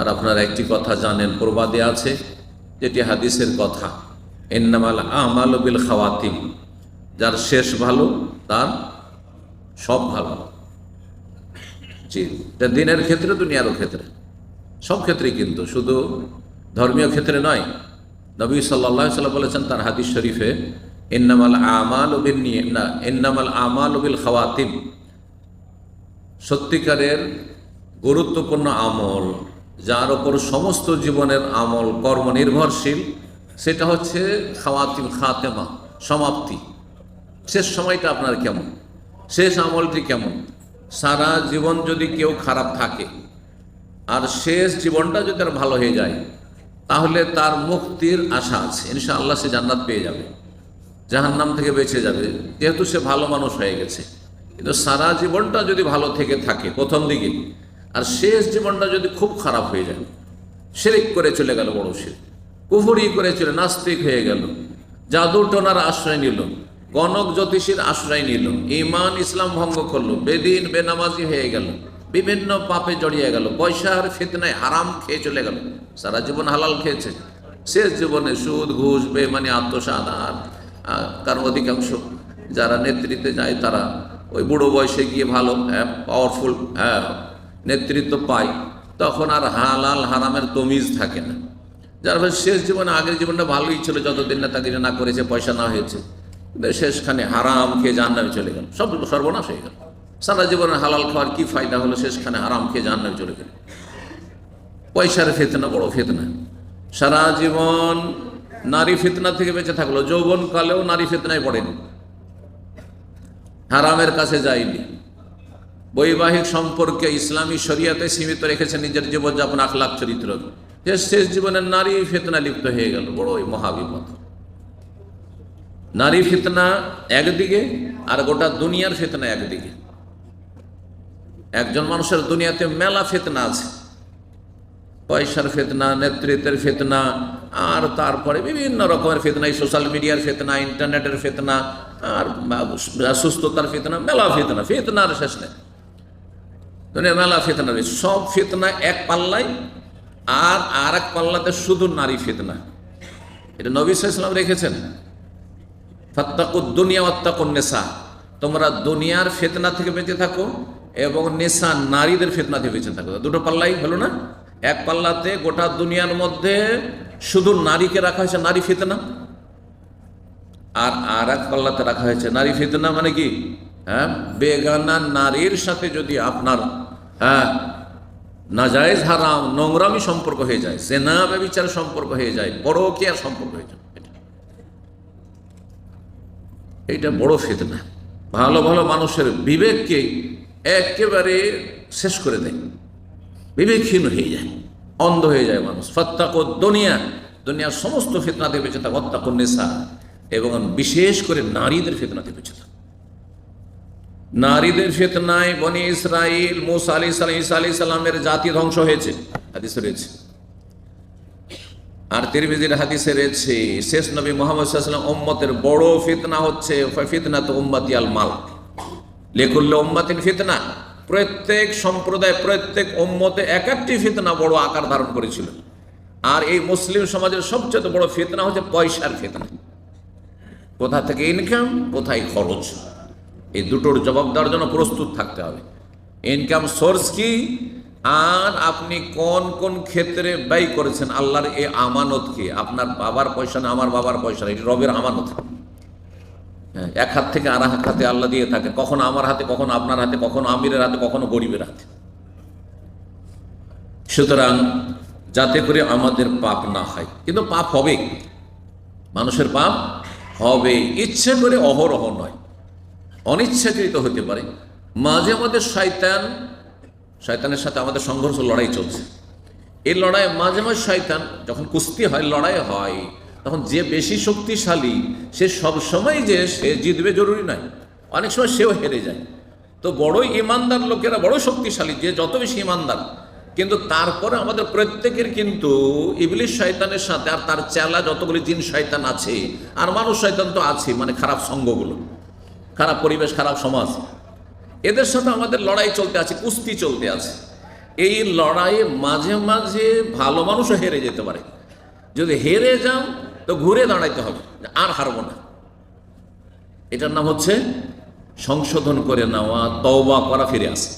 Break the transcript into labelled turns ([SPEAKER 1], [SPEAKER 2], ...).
[SPEAKER 1] আর আপনারা একটি কথা জানেন, প্রবাদে আছে যেটি হাদিসের কথা। এন্নামাল আমাল বিল খাওয়াতিম, যার শেষ ভালো, তার সব ভালো। জি, এটা দিনের ক্ষেত্রে, দুনিয়ারও ক্ষেত্রে। সব ক্ষেত্রেই কিন্তু, শুধু ধর্মীয় ক্ষেত্রে নয়। নবী সাল্লাহ সাল্লাম বলেছেন তার হাদিস শরীফে এন্নামাল আমাল নিয়ে না এন্নামাল আমাল উবিল খাওয়াতিম। সত্যিকারের গুরুত্বপূর্ণ আমল। যার ওপর সমস্ত জীবনের আমল কর্ম নির্ভরশীল সেটা হচ্ছে খাওয়াতিম খাতেমা, সমাপ্তি। শেষ সময়টা আপনার কেমন? শেষ আমলটি কেমন? সারা জীবন যদি কেউ খারাপ থাকে, আর শেষ জীবনটা যদি তার ভালো হয়ে যায়, তাহলে তার মুক্তির আশা আছে। ইনশা আল্লাহ সে জান্নাত পেয়ে যাবে। জাহান্নাম থেকে বেঁচে যাবে। যেহেতু সে ভালো মানুষ হয়ে গেছে। কিন্তু সারা জীবনটা যদি ভালো থেকে থাকে, প্রথম দিকে আর শেষ জীবনটা যদি খুব খারাপ হয়ে যায়, শিরিক করে চলে গেল বড় সে কুফুরি করে চলে, নাস্তিক হয়ে গেল জাদু টোনার আশ্রয় নিল গণক জ্যোতিষীর আশ্রয় নিল ইমান ইসলাম ভঙ্গ করল, বেদিন বেনামাজি হয়ে গেল, বিভিন্ন পাপে জড়িয়ে গেল, পয়সার ফিতনায় হারাম খেয়ে চলে গেল, সারা জীবন হালাল খেয়েছে, শেষ জীবনে সুদ, ঘুষ বেমানি আত্মসাদ আর কারণ অধিকাংশ যারা নেতৃত্বে যায় তারা ওই বুড়ো বয়সে গিয়ে ভালো পাওয়ারফুল হ্যাঁ নেতৃত্ব পায়, তখন আর হালাল হারামের তমিজ থাকে না। যার ফলে শেষ জীবনে, আগের জীবনটা ভালোই ছিল, যতদিন না তাকে না করেছে, পয়সা না হয়েছে। শেষখানে হারাম খেয়ে জাহান্নামে চলে গেল। সব সর্বনাশ হয়ে গেল। সারা জীবনে হালাল খাওয়ার কি ফায়দা হলো, শেষখানে হারাম খেয়ে জাহান্নামে চলে গেল। পয়সার ফেতনা বড় ফেতনা। সারা জীবন নারী ফিতনা থেকে বেঁচে থাকল। যৌবন কালেও নারী ফিতনায় পড়েনি। হারামের কাছে যায়নি। বৈবাহিক সম্পর্কে ইসলামী শরিয়াতে সীমিত রেখেছে নিজের জীবনযাপন, আখলাখ, চরিত্র। শেষ শেষ জীবনের নারী ফেতনা লিপ্ত হয়ে গেল। বড়ই মহাবিপদ। নারী ফিতনা একদিকে আর গোটা দুনিয়ার ফিতনা একদিকে। একজন মানুষের দুনিয়াতে মেলা ফেতনা আছে। পয়সার ফেতনা, নেতৃত্বের ফেতনা, আর তারপরে বিভিন্ন রকমের ফেতনা সোশ্যাল মিডিয়ার ফেতনা ইন্টারনেটের ফেতনা, আর সুস্থতার ফেতনা, মেলা ফেতনা। ফেতনার শেষ নেই। মেলা ফেতনা রয়েছে সব ফেতনা এক পাল্লায় আর আর এক পাল্লাতে শুধু নারী ফেতনা। এটা নবী ইসলাম রেখেছেন। ফাত্তাকুদ দুনিয়া অত্তাকুন নেশা তোমরা দুনিয়ার ফেতনা থেকে বেঁচে থাকো এবং নেশা নারীদের ফেতনা থেকে বেঁচে থাকো। দুটো পাল্লাই হলো না? এক পাল্লাতে গোটা দুনিয়ার মধ্যে শুধু নারীকে রাখা হয়েছে নারী ফেতনা। আর আর এক পাল্লাতে রাখা হয়েছে নারী ফেতনা মানে কি? হ্যাঁ? বেগানা নারীর সাথে যদি আপনার হ্যাঁ নাজায়েজ হারাম, নোংরামি সম্পর্ক হয়ে যায় সেনা ব্যবচার সম্পর্ক হয়ে যায়, বড় কেয়ার সম্পর্ক হয়ে যায় এইটা বড় ফেতনা। ভালো ভালো মানুষের বিবেককে একেবারে শেষ করে দেয়। বিবেকহীন হয়ে যায়, অন্ধ হয়ে যায় মানুষ। ফত্তাক দুনিয়া, দুনিয়ার সমস্ত ফেতনাতে বেঁচে থাক হত্যাক নেশা এবং বিশেষ করে নারীদের ফেতনাতে বেঁচে থাক। নারীদের ফেতনায় বনি ইসরাইল, মুসা আলি সালাম ইসা আলি সাল্লামের জাতি ধ্বংস হয়েছে। হাদিস রয়েছে। আর তিরমিজির হাদিসে রয়েছে, শেষ নবী মোহাম্মদ সাল্লাম উম্মতের বড় ফিতনা হচ্ছে ফিতনা তো উম্মাতি আল মাল। ফিতনা। প্রত্যেক সম্প্রদায়, প্রত্যেক ওম্মতে এক একটি ফিতনা বড় আকার ধারণ করেছিল। আর এই মুসলিম সমাজের সবচেয়ে বড় ফিতনা হচ্ছে পয়সার ফিতনা। কোথা থেকে ইনকাম কোথায় খরচ? এই দুটোর জবাব দেওয়ার জন্য প্রস্তুত থাকতে হবে। ইনকাম সোর্স কি? আর আপনি কোন কোন ক্ষেত্রে ব্যয় করেছেন? আল্লাহর এই আমানত কি? আপনার বাবার পয়সা না আমার বাবার পয়সা এটি রবের আমানত। হ্যাঁ, এক হাত থেকে আর এক হাতে আল্লাহ দিয়ে থাকে। কখনো আমার হাতে কখনো আপনার হাতে কখনো আমিরের হাতে কখনো গরিবের হাতে। সুতরাং যাতে করে আমাদের পাপ না হয়। কিন্তু পাপ হবে মানুষের পাপ হবে। ইচ্ছে করে অহরহ নয়। অনিচ্ছাকৃত হতে পারে। মাঝে মাঝে শয়তান, শয়তানের সাথে আমাদের সংঘর্ষ, লড়াই চলছে। এই লড়াই মাঝে মাঝে শয়তান যখন কুস্তি হয়, লড়াই হয়, তখন যে বেশি শক্তিশালী, সে সব সময় যে সে জিতবে জরুরি নয়। অনেক সময় সেও হেরে যায়। তো বড়ই ইমানদার লোকেরা বড় শক্তিশালী, যে যত বেশি ইমানদার। কিন্তু তারপরে আমাদের প্রত্যেকের কিন্তু ইবলিশ শয়তানের সাথে আর তার চেলা যতগুলি জিন শয়তান আছে, আর মানুষ শয়তান তো আছে মানে খারাপ সঙ্গগুলো। খারাপ পরিবেশ, খারাপ সমাজ। এদের সাথে আমাদের লড়াই চলতে আছে, কুস্তি চলতে আছে। এই লড়াইয়ে মাঝে মাঝে ভালো মানুষও হেরে যেতে পারে। যদি হেরে যাও তো ঘুরে দাঁড়াইতে হবে, আর হারবো না। এটার নাম হচ্ছে সংশোধন করে নেওয়া, তওবা করা ফিরে আসা।